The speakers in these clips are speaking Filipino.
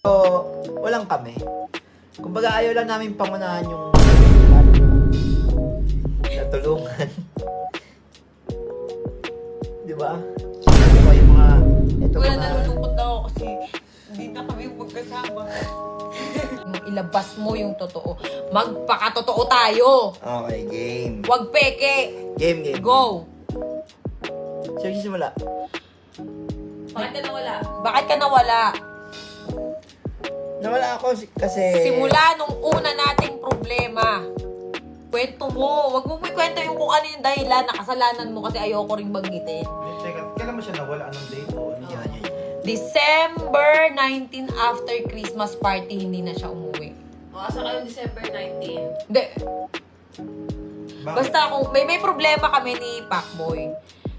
So, walang kami. Kumbaga, ayaw lang namin pangunahan yung natulungan. Di ba? Diba yung mga, ito Wala mga, nalulungkot na ako kasi hindi na kami magkasama. Ilabas mo yung totoo. Magpakatotoo tayo. okay, game. Huwag peke. Game, game. Go. Sino simula? Bakit ka nawala? Bakit ka nawala? Nawala ako si- kasi... Simula nung una nating problema. Kwento mo. Huwag mo may kwento yung kung ano yung dahilan na kasalanan mo kasi ayoko rin banggitin. Eh, Teka, kailan mo siya nawala? Anong date o ano? Yan, yan. December 19 after Christmas party, hindi na siya umuwi. O, asa kayo December 19? Hindi. Bakit? Basta kung may may problema kami ni Pacboy.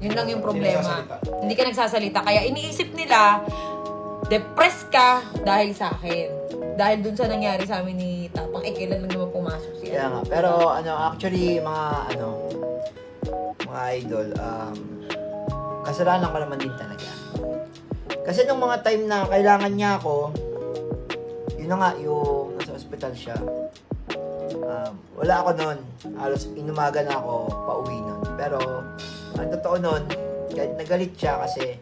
Yun lang yung problema. Hindi ka nagsasalita. Kaya iniisip nila, depressed ka dahil sa akin. Dahil dun sa nangyari sa amin ni Tapang, eh, kailan lang naman pumasok siya. Kaya nga. Pero ano, actually, mga ano, mga idol, um, kasalanan ko naman din talaga. Kasi nung mga time na kailangan niya ako, yun na nga, yung nasa ospital siya. Um, wala ako noon. Halos inumaga na ako pauwi noon. Pero, ang totoo kahit nagalit siya kasi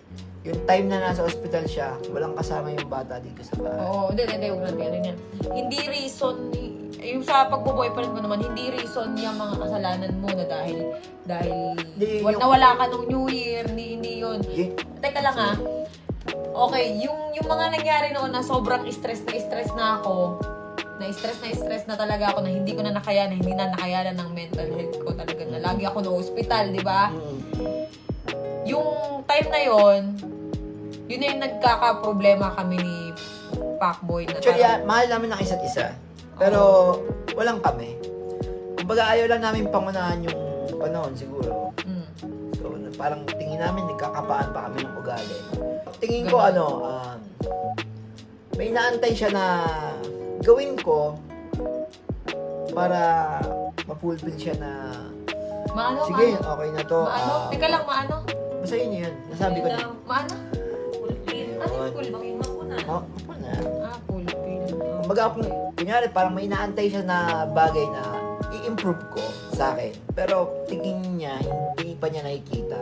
yung time na nasa ospital siya, walang kasama yung bata dito sa bahay. Oo, hindi, hindi, huwag natin ano yan. Hindi reason, yung sa pagbo-boyfriend mo naman, hindi reason yung mga kasalanan mo na dahil, dahil, wal- yung- nawala ka nung New Year, hindi, hindi yun. Yun- Teka lang ah. Okay, yung yung mga nangyari noon na sobrang stress na stress na ako, na stress na stress na talaga ako na hindi ko na nakayanan, hindi na nakayanan ng mental health ko talaga na lagi ako na hospital, di ba? Mm. Yung time na yon, yun na yung nagkaka-problema kami ni Pacboy na Actually, parang- ah, mahal namin ang isa't isa. Pero, walang kami. Kumbaga, ayaw lang namin pangunahan yung panahon siguro. Mm. So, parang tingin namin, nagkakapaan pa kami ng ugali. Tingin ko, Ganun. ano, um, may naantay siya na gawin ko para ma-fulfill siya na Maano, sige, maano? okay na to. Maano? ah, Teka lang, maano? basta yun yun. Nasabi ko na. Maano? Fulfill. Ano yung. Oh, ako na. Ah, fulfill. Ah. Kumbaga, kung, kunyari, parang may inaantay siya na bagay na i-improve ko sa akin. Pero tingin niya, hindi pa niya nakikita.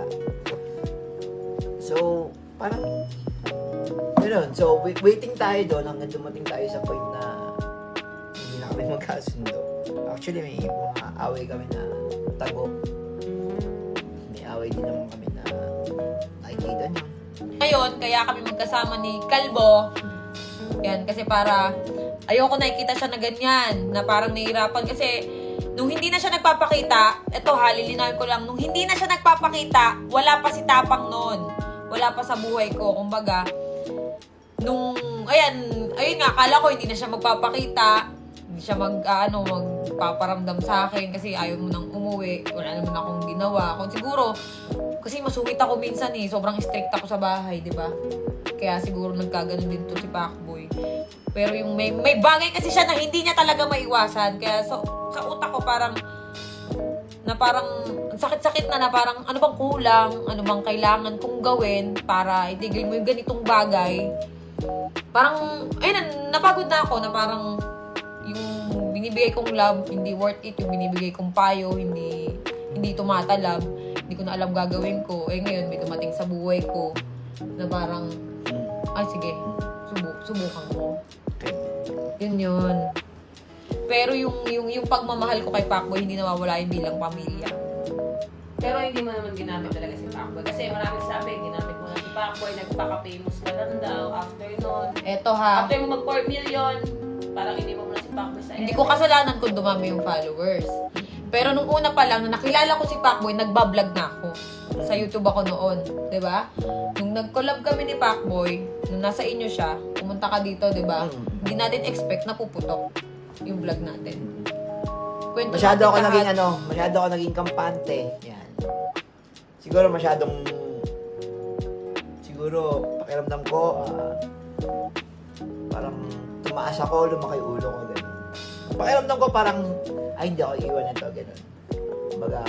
So, parang, yun So, wait, waiting tayo doon hanggang dumating tayo sa point na magkasundo. Actually, may mga away kami na tago. May away din naman kami na nakikita niyo. Ngayon, kaya kami magkasama ni Kalbo. Yan, kasi para ayoko nakikita siya na ganyan, na parang nahihirapan kasi nung hindi na siya nagpapakita, eto ha, lilinawin ko lang, nung hindi na siya nagpapakita, wala pa si Tapang noon. Wala pa sa buhay ko. Kumbaga, nung, ayan, ayun nga, akala ko hindi na siya magpapakita, hindi siya mag, ah, ano, magpaparamdam sa akin kasi ayaw mo nang umuwi, wala naman akong ginawa. Kung siguro, kasi masungit ako minsan eh, sobrang strict ako sa bahay, di ba? Kaya siguro nagkaganon din to si Pacboy. Pero yung may, may bagay kasi siya na hindi niya talaga maiwasan. Kaya so, sa utak ko parang, na parang ang sakit-sakit na na parang ano bang kulang, ano bang kailangan kong gawin para itigil mo yung ganitong bagay. Parang, ayun, napagod na ako na parang binibigay kong love, hindi worth it. Yung binibigay kong payo, hindi hindi tumatalab. Hindi ko na alam gagawin ko. Eh ngayon, may dumating sa buhay ko na parang, ay sige, subu subukan ko. Yun yun. Pero yung, yung, yung pagmamahal ko kay Pacboy, hindi nawawala yung bilang pamilya. Pero hindi mo naman ginamit talaga si Pacboy. Kasi maraming sabi, ginamit mo na si Pacboy, nagpaka-famous ka lang daw. After nun, Eto ha, after mo mag 4 million, parang hindi mo na si Pacboy sa hindi ko kasalanan kung dumami yung followers. Pero nung una pa lang, nung nakilala ko si Pacboy, nagbablog na ako. Sa YouTube ako noon, 'di ba? Nung nag-collab kami ni Pacboy, nung nasa inyo siya, pumunta ka dito, di ba? Mm. Hindi natin expect na puputok yung vlog natin. Kwento Masyado natin ako lahat. naging ano, masyado ako naging kampante. Yan. Siguro masyadong siguro pakiramdam ko ah, parang tumaas ako, lumaki ulo ko ganun. Pakiramdam ko parang ay hindi ako iiwan nito ganun. Kumbaga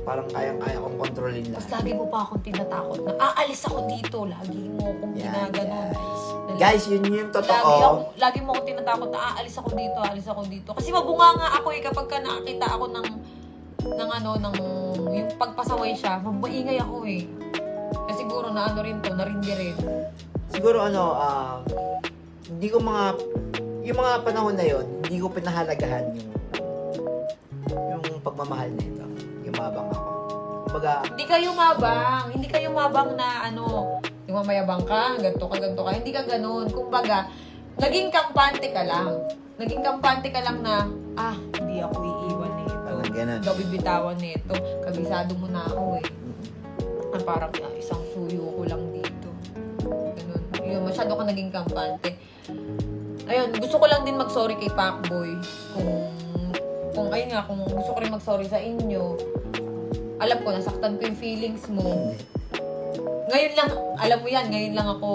parang kayang-kaya kong kontrolin Tapos lahat. lagi mo pa akong tinatakot na aalis ako dito. Lagi mo akong Yan, ginaganon. guys. Na- Guys, yun yung Lagi, ako, totoo. lagi mo akong tinatakot na aalis ako dito, aalis ako dito. Kasi mabunga nga ako eh kapag ka nakakita ako ng ng ano, ng yung pagpasaway siya, mabaingay ako eh. Kasi siguro na ano rin to, narindi rin. Siguro ano, ah, hindi ko mga, yung mga panahon na yon hindi ko pinahalagahan yung, yung pagmamahal nito. Yung mabang ako. Kumbaga, Hindi kayo mabang, hindi kayo mabang na ano, yung mamayabang ka, ganto ka, ganto ka. Hindi ka ganun. Kumbaga, naging kampante ka lang. Naging kampante ka lang na, ah, hindi ako iiwan nito. Parang ganun. Ako bibitawan nito. Kabisado mo na ako eh. Ah, parang ah, isang suyo ko lang dito. Ganun. Yun, masyado ka naging kampante. Ayun, gusto ko lang din mag-sorry kay Pacboy. Kung, kung ayun nga, kung gusto ko rin mag-sorry sa inyo, alam ko, nasaktan ko yung feelings mo. Ngayon lang, alam mo yan, ngayon lang ako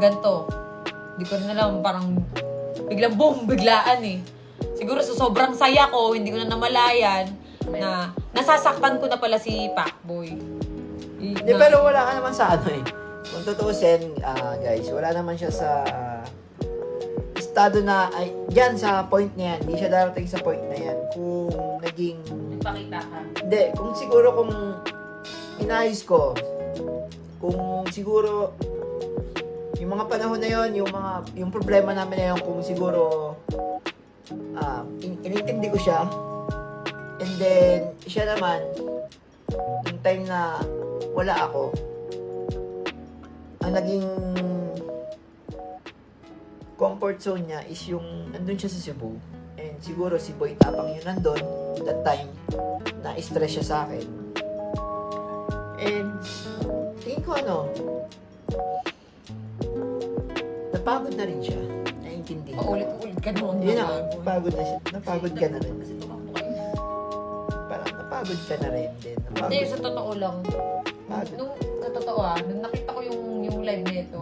ganto. Hindi ko rin alam, parang biglang boom, biglaan eh. Siguro sa sobrang saya ko, hindi ko na namalayan na nasasaktan ko na pala si Pacboy. Hindi, na- pero wala ka naman sa ano eh. Kung tutuusin, ah, guys, wala naman siya sa estado na, ay, yan, sa point na yan. Hindi siya darating sa point na yan. Kung naging Nagpakita ka. Hindi, kung siguro kung inayos ko, kung siguro yung mga panahon na yon, yung mga yung problema namin na yun, kung siguro ah in- inintindi ko siya, and then siya naman, yung time na wala ako, ang naging comfort zone niya is yung nandun siya sa Cebu. And siguro si Boy Tapang yun nandun that time na-stress siya sa akin. And tingin ko ano, napagod na rin siya. Naiintindi. Paulit-ulit ka naman Yun na, napagod na siya. Napagod ka na rin. Kasi tumakbo kayo. Parang napagod ka na rin din. Hindi, Napagod. sa totoo lang. Pagod. Nung, sa totoo ah, nung nakita ko yung, yung live nito,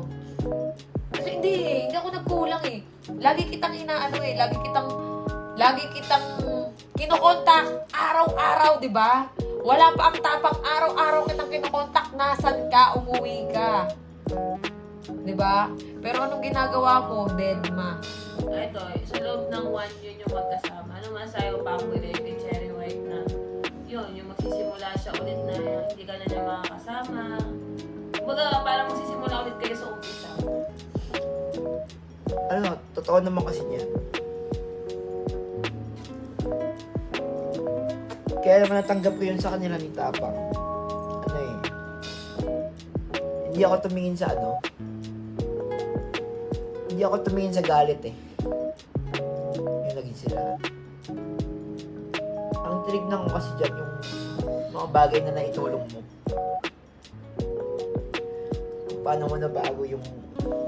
kasi hindi eh, hindi ako nagkulang eh. Lagi kitang inaano eh, lagi kitang, lagi kitang kinokontak araw-araw, di ba? Wala pa ang tapang araw-araw kitang kinokontak, nasan ka, umuwi ka. Di ba? Pero anong ginagawa mo, Dedma? Ito, sa loob ng one yun yung magkasama. Ano masayo pa ako rin kay Cherry White na yun, yung magsisimula siya ulit na hindi ka na niya makakasama. Kumbaga, parang magsisimula ulit kayo sa umpisa. Totoo naman kasi niya. Kaya naman natanggap ko yun sa kanila ni Tapang. Ano eh. Hindi ako tumingin sa ano. Hindi ako tumingin sa galit eh. Yung naging sila. Ang tinignan ko kasi dyan yung mga bagay na naitulong mo. Kung paano mo nabago yung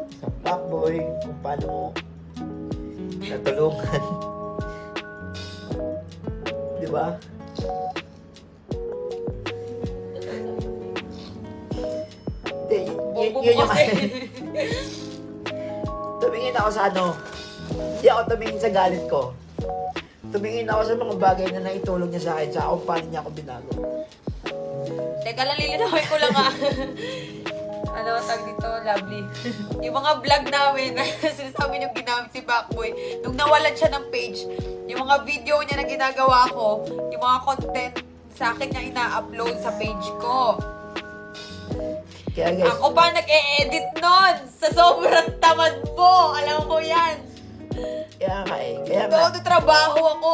isang fuckboy, kung paano mo natulungan. Di ba? Yun mo yung tumingin ako sa ano. Hindi ako tumingin sa galit ko. Tumingin ako sa mga bagay na naitulong niya sa akin sa kung paano niya ako binago. Teka lang, lilinawin ko lang ah. ano tag dito, lovely. yung mga vlog namin, sinasabi niyo ginamit si Backboy, nung nawalan siya ng page, yung mga video niya na ginagawa ko, yung mga content sa akin niya ina-upload sa page ko. Kaya guys, Ako ba nag-e-edit nun? Sa sobrang tamad mo! Alam ko yan! kaya nga eh. Kaya nga, Todo trabaho ako!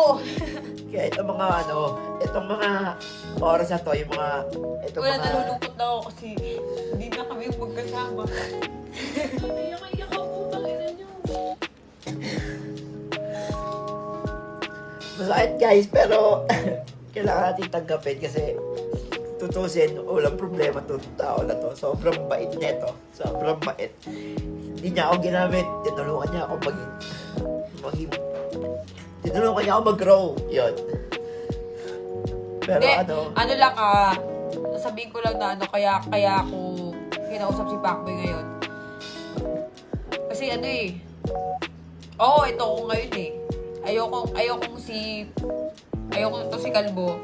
kaya itong mga ano, itong mga oras na to, yung mga, itong Wala, mga, nalulungkot na ako kasi hindi na kami magkasama. Iyak-iyak ako, tangina niyo. Masakit guys, pero kailangan natin tanggapin kasi tutusin, walang problema to tao na to. Sobrang bait nito. Sobrang bait. hindi niya ako ginamit. Tinulungan niya ako mag... mag tinulungan niya ako mag-grow. Yun. Pero Hindi, ano, ano lang ah, sabihin ko lang na ano, kaya, kaya ako kinausap si Pacboy ngayon. Kasi ano eh, oo, ito ko ngayon eh. Ayoko, ayokong si, ayokong to si Kalbo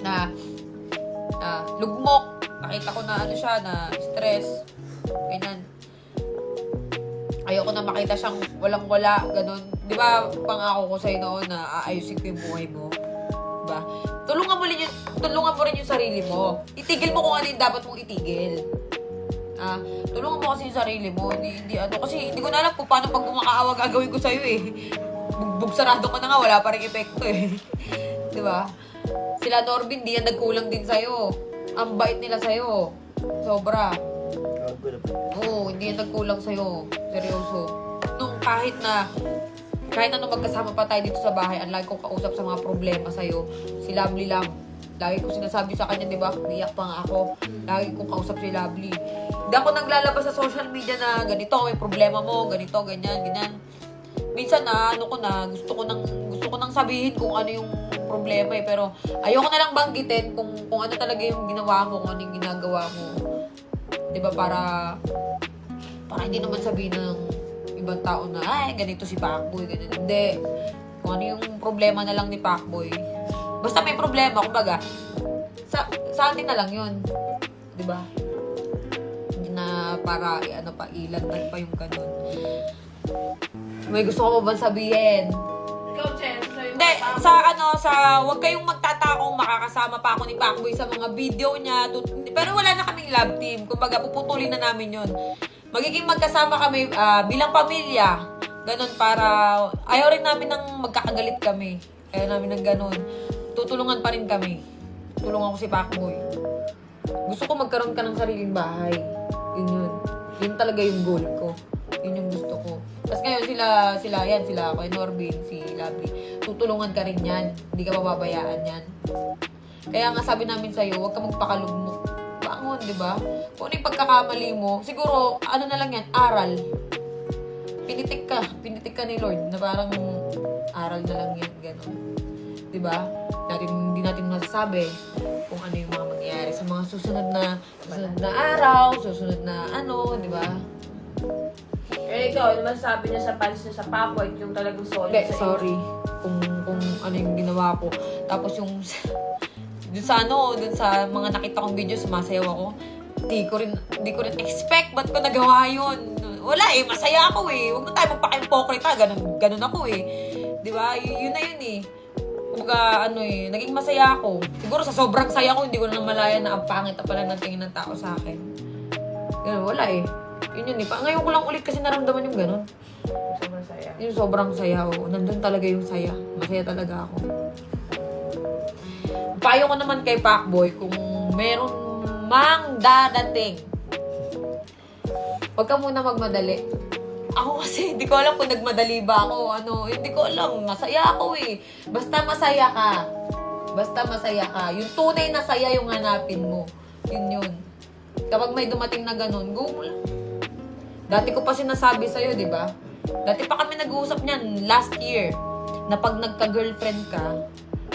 na, na lugmok. Nakita ko na ano siya, na stress. Ganyan. Ayoko na makita siyang walang-wala, ganun. Di ba, pangako ko sa'yo noon na aayusin ko yung buhay mo. Rin yung, tulungan mo rin yung sarili mo. Itigil mo kung ano yung dapat mong itigil. Ah, tulungan mo kasi yung sarili mo. Hindi, hindi ano, kasi hindi ko na alam kung paano pag kumakaawa gagawin ko sa'yo eh. Bugbog sarado ko na nga, wala pa rin epekto eh. Di ba? Sila Norbin, di yan nagkulang din sa'yo. Ang bait nila sa'yo. Sobra. Oo, hindi yan nagkulang sa'yo. Seryoso. Nung kahit na, kahit ano magkasama pa tayo dito sa bahay, ang lagi kong kausap sa mga problema sa'yo, si Lovely lang. Lagi ko sinasabi sa kanya, di ba? Niyak pa nga ako. Lagi kong kausap si Lovely. Hindi ako naglalabas sa social media na ganito, may problema mo, ganito, ganyan, ganyan. Minsan na, ano ko na, gusto ko nang, gusto ko nang sabihin kung ano yung problema eh. Pero ayoko na lang banggitin kung, kung ano talaga yung ginawa mo, kung ano yung ginagawa mo. Di ba, para, para hindi naman sabihin ng ibang tao na, ay, ganito si Pacboy, ganito. Hindi. Kung ano yung problema na lang ni Pacboy. Basta may problema, kumbaga, sa, sa atin na lang yun. Di ba? Na para, eh, ano pa, ilantan pa yung ganun. May gusto ko ba sabihin? Ikaw, Chen, Hindi, sa ano, sa, huwag kayong magtatakong makakasama pa ako ni Pacboy sa mga video niya. Pero wala na kaming love team. Kumbaga, puputulin na namin yon Magiging magkasama kami ah, bilang pamilya. Ganon para, ayaw rin namin ng magkakagalit kami. Ayaw namin ng ganon. Tutulungan pa rin kami. Tulungan ko si Pacboy. Gusto ko magkaroon ka ng sariling bahay. Yun yun. Yun talaga yung goal ko. Yun yung gusto ko. Tapos ngayon sila, sila yan, sila ako, Norbin, si Lovely. Tutulungan ka rin yan. Hindi ka mababayaan yan. Kaya nga sabi namin sa'yo, huwag ka magpakalugmok. Bangon, di ba? Kung ano yung pagkakamali mo, siguro, ano na lang yan, aral. Pinitik ka. Pinitik ka ni Lord na parang aral na lang yan, gano'n. Di ba? Natin, hindi natin masasabi kung ano yung mga mangyayari sa mga susunod na susunod na araw, susunod na ano, di ba? Eh, ikaw, ano masasabi niya sa fans niya sa Papoy, yung talagang solid Hindi, sa sorry kung kung ano yung ginawa ko. Tapos yung dun sa ano, dun sa mga nakita kong video, sumasayaw ako. Di ko rin, di ko rin expect ba't ko nagawa yun. Wala eh, masaya ako eh. Huwag na tayo magpaka-hypocrite ganun, ganun ako eh. Di ba? Y- yun na yun eh. Kumbaga, ano eh, naging masaya ako. Siguro sa sobrang saya ko, hindi ko na malaya na ang pangit na pala ng tingin ng tao sa akin. Ganun, wala eh. Yun yun eh. Pa, ngayon ko lang ulit kasi naramdaman yung ganun. Sobrang saya. Yung sobrang saya ko. Nandun talaga yung saya. Masaya talaga ako. Payo ko naman kay Pacboy kung meron mang dadating. Huwag ka muna magmadali. Ako kasi, hindi ko alam kung nagmadali ba ako. Ano, hindi ko alam. Masaya ako eh. Basta masaya ka. Basta masaya ka. Yung tunay na saya yung hanapin mo. Yun yun. Kapag may dumating na ganun, go mo lang. Dati ko pa sinasabi sa'yo, di ba? Dati pa kami nag-uusap niyan last year na pag nagka-girlfriend ka,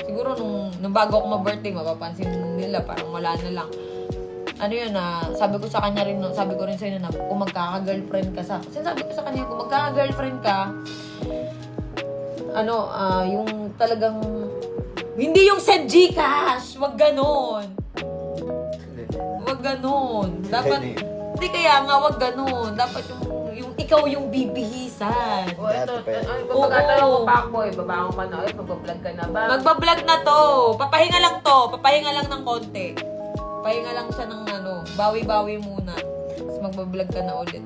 siguro nung, nung bago ako ma-birthday, mapapansin nila parang wala na lang. Ano yun na, sabi ko sa kanya rin, no, sabi ko rin sa'yo na kung magkaka-girlfriend ka sa, kasi sabi ko sa kanya, kung magkaka-girlfriend ka, ano, ah, yung talagang, hindi yung sa Gcash, wag ganon. Wag ganon. Dapat, hindi kaya nga, wag ganon. Dapat yung, yung ikaw yung bibihisan. O, ito, Dati pa yan. ano, kung magkatanong Oo. mo, Papoy, babangon ka na, ay, magbablog ka na ba? Magbablog na to. Papahinga lang to. Papahinga lang ng konti. Pahinga lang siya ng ano, bawi-bawi muna. Tapos magbablog ka na ulit.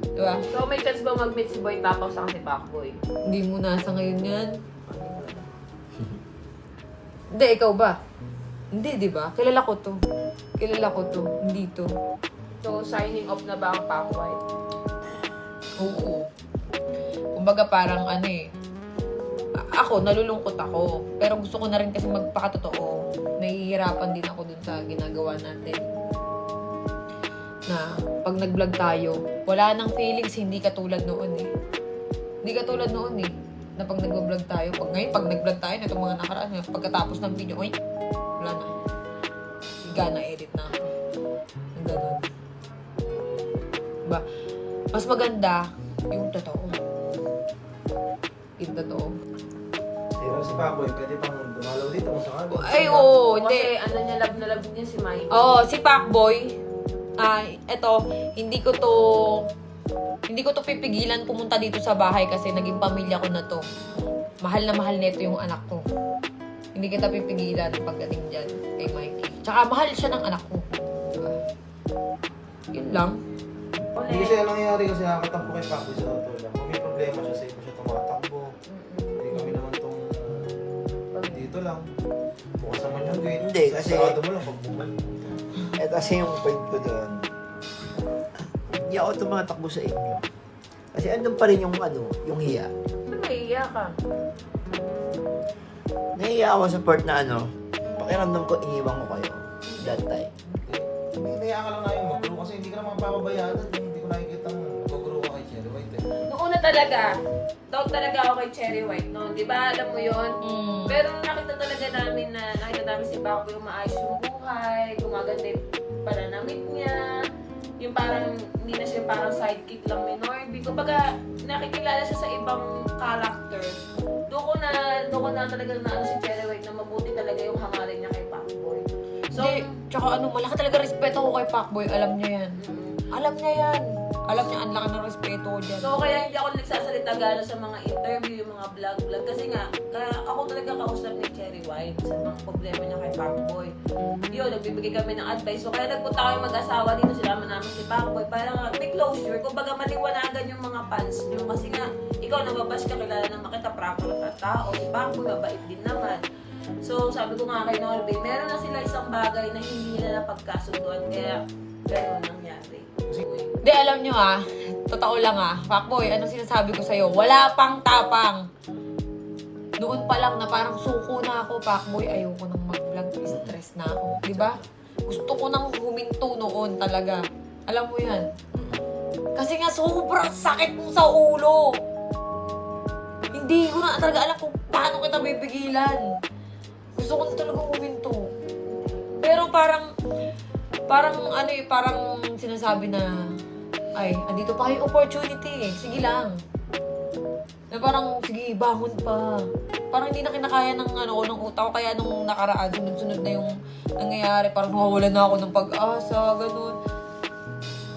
Diba? So, may chance ba mag-meet si Boy Tapos sa si Papoy? Hindi mo nasa ngayon yan. Hindi, ikaw ba? Hindi, di ba? Kilala ko to. Kilala ko to. Hindi to. So, signing off na ba ang Papoy? Oo. Kumbaga parang ano eh. Ako, nalulungkot ako. Pero gusto ko na rin kasi magpakatotoo. Nahihirapan din ako dun sa ginagawa natin. na pag nag-vlog tayo, wala nang feelings, hindi katulad noon eh. Hindi katulad noon eh. Na pag nag-vlog tayo, pag ngayon, pag nag-vlog tayo, na itong mga nakaraan, eh, pagkatapos ng video, ay, wala na. Higa na edit na. Ang ganun. Diba? Mas maganda yung totoo. Yung totoo. Pero si Paboy, pwede pang dumalaw dito kung saan. Ay, oo, hindi. Kasi ano niya, love na love niya si Mikey. Oo, si Pacboy, ah, eto, hindi ko to, hindi ko to pipigilan pumunta dito sa bahay kasi naging pamilya ko na to. Mahal na mahal nito yung anak ko. Hindi kita pipigilan pagdating dyan kay Mikey. Tsaka mahal siya ng anak ko. Diba? Yun lang. Hindi kasi yan nangyayari kasi nakakatampo kay Paboy sa totoo lang. Kung may problema siya, sa siya lang. Bukas naman yung gate. Hindi, kasi- Sarado mo lang pag bumalik. Eh, kasi yung point ko doon, hindi ako tumatakbo sa inyo. Kasi andun pa rin yung ano, yung hiya. Ano naiiya ka? Nahiya ako sa part na ano, pakiramdam ko iniwan ko kayo that time. Hindi, ka lang na yung mag-grow kasi hindi ka naman papabayaan at hindi ko nakikita mag-grow ka kay Cherry White eh. Noong una talaga, doubt talaga ako kay Cherry White noon. Di ba, alam mo yon Mm. Pero nakita talaga namin na nakita namin si Paco yung maayos yung buhay, gumaganda yung pananamit niya, yung parang hindi na siya parang sidekick lang ni Norby. Kumbaga, nakikilala siya sa ibang character. Doon ko na, doon ko na talaga na ano si Cherry White na mabuti talaga yung hangarin niya kay Pacboy. So, Hindi, tsaka ano, malaki talaga respeto ko kay Pacboy. Alam niya yan. mm, Alam niya yan. Alam niya, ang laki ng respeto ko dyan. So, kaya hindi ako nagsasalita gano'n sa mga interview, yung mga vlog-vlog. Kasi nga, kaya ako talaga kausap ni Cherry White sa mga problema niya kay Pacboy. Yun, nagbibigay kami ng advice. So, kaya nagpunta kami mag-asawa dito, sinama namin si Pacboy. Para nga, may closure. Kung baga maliwanagan yung mga fans niyo. Kasi nga, ikaw nababash ka, kilala naman kita, proper ka tao. Si Pacboy, mabait din naman. So, sabi ko nga kay Norby, meron na sila isang bagay na hindi nila napagkasunduan. Kaya, gano'n nangyari. Hindi, alam nyo ah, totoo lang ah, Pacboy, anong sinasabi ko sa'yo? Wala pang tapang. Noon pa lang na parang suko na ako, Pacboy, ayoko nang mag-vlog, stress na ako. Ba? Gusto ko nang huminto noon talaga. Alam mo yan. Kasi nga sobrang sakit mo sa ulo. Hindi ko na talaga alam kung paano kita bibigilan. Gusto ko na talaga huminto. Pero parang, parang ano eh, parang sinasabi na, ay, andito pa yung opportunity eh. Sige lang. Na parang, sige, bangon pa. Parang hindi na kinakaya ng ano ng utak ko. Kaya nung nakaraan, sunod-sunod na yung nangyayari. Parang nawawala na ako ng pag-asa, ganun.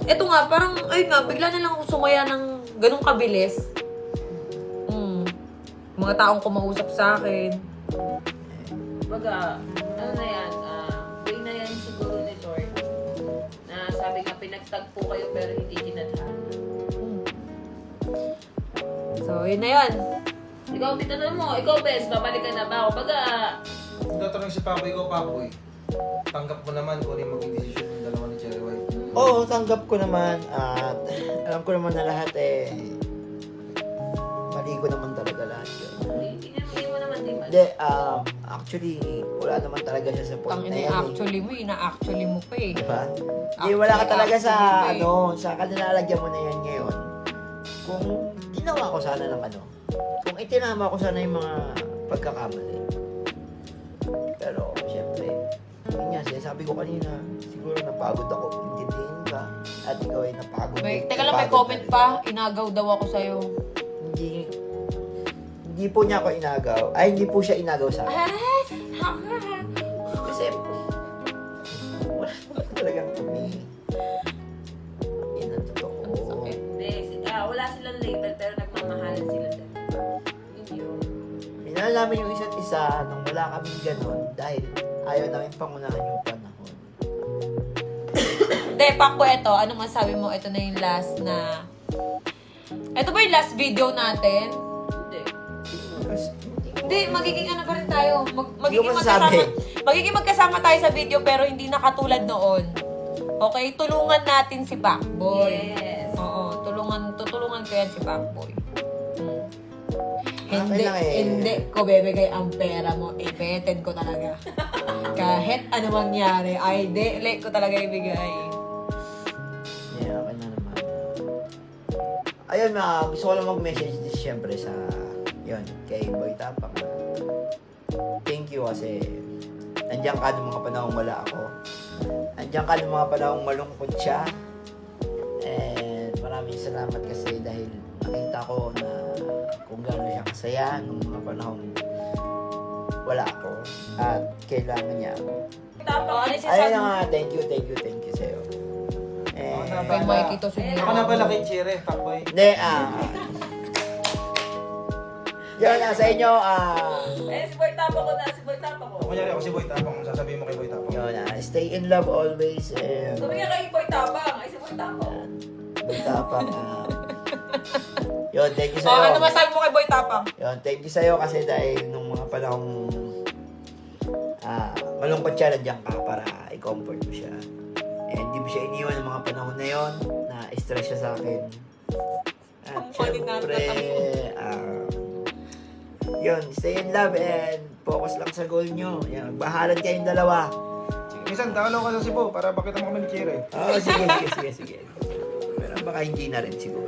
Eto nga, parang, ayun nga, bigla na lang ako sumaya ng ganun kabilis. Hmm. Mga taong kumausap sa akin. Baga, ano na yan, sabi nga, pinagtagpo kayo pero hindi kinadhana. Hmm. So, yun na yan. Ikaw, titanong mo, ikaw, Bes, babalik ka na ba? O baga, Kung tatanungin si Paboy ko, Paboy, tanggap mo naman kung ano yung maging decision ng dalawa ni Cherry White. Oo, tanggap ko naman at alam ko naman na lahat eh, mali ko naman talaga lahat yun. hindi, hindi mo naman di man. Hindi, um, actually, wala naman talaga siya sa point Ang na yan. eh. ina-actually mo, ina-actually mo pa eh. Diba? Hindi, wala ka Actually, talaga sa, actually, ano, sa kanilalagyan mo na yan ngayon. Kung ginawa ko sana ng ano, kung itinama ko sana yung mga pagkakamali. Pero, syempre, yun nga, sinasabi ko kanina, siguro napagod ako, intindihin ka, at ikaw ay napagod. Din, teka lang, may comment pa. Inagaw daw ako sa'yo. Hindi, po niya ako inagaw. Ay, hindi po siya inagaw sa akin. Kasi, wala naman talagang kami. Yan ang totoo. Hindi, ah, wala silang label pero nagmamahalan sila. Yun yun. Minahal namin yung isa't isa nung wala kaming ganon dahil ayaw namin pangunahan yung panahon. Hindi, Pakbo, ito. Ano masabi mo? Ito na yung last na... Ito ba yung last video natin? Hindi. Magiging ano pa rin tayo. Mag, magiging magkasama. masasabi. Magiging magkasama tayo sa video pero hindi na katulad noon. Okay, tulungan natin si Pakboy. Yes. Oo, tulungan, tutulungan ko yan si Pakboy. Hmm. Hindi, lang eh. hindi ko bebigay ang pera mo. Ipeted ko talaga. Kahit ano mangyari, ay, dele ko talaga ibigay. ayun, ah, gusto ko lang mag-message din siyempre sa, yun, kay Boy Tapang. Thank you kasi nandiyan ka ng mga panahong wala ako. Nandiyan ka ng mga panahong malungkot siya. And maraming salamat kasi dahil nakita ko na kung gaano siya kasaya nung mga panahong wala ako at kailangan niya ako. Ayun na nga, thank you, thank you, thank you sa'yo. Eh, Kay Mikey to siguro. Ako na pala kay Chere, takboy. Hindi, ah. Yun, ah, sa inyo, ah. Eh, si Boy Tapa ko na, si Boy Tapa ko. Kunyari ako si Boy Tapang, sasabihin mo kay Boy Tapang. Yun, ah. Stay in love always. And, Sabi nga kay Boy Tapang, ay si Boy Tapang. Tapang, ah. Yun, thank you Oh, ano sa'yo. masabi mo kay Boy Tapang? Yun, thank you sa'yo kasi dahil nung mga panahong ah, malungkot siya, nandiyan ka para i-comfort mo siya. And di mo siya iniwan ng mga panahon na yon na stress siya sa akin. At Ang kulit na syempre, ah, yun, stay in love and focus lang sa goal nyo. Yan, magbahalan kayong dalawa. Minsan, talo ka sa Cebu para pakita mo kami ni Oo, oh, sige, sige, sige, sige. Pero baka hindi na rin siguro.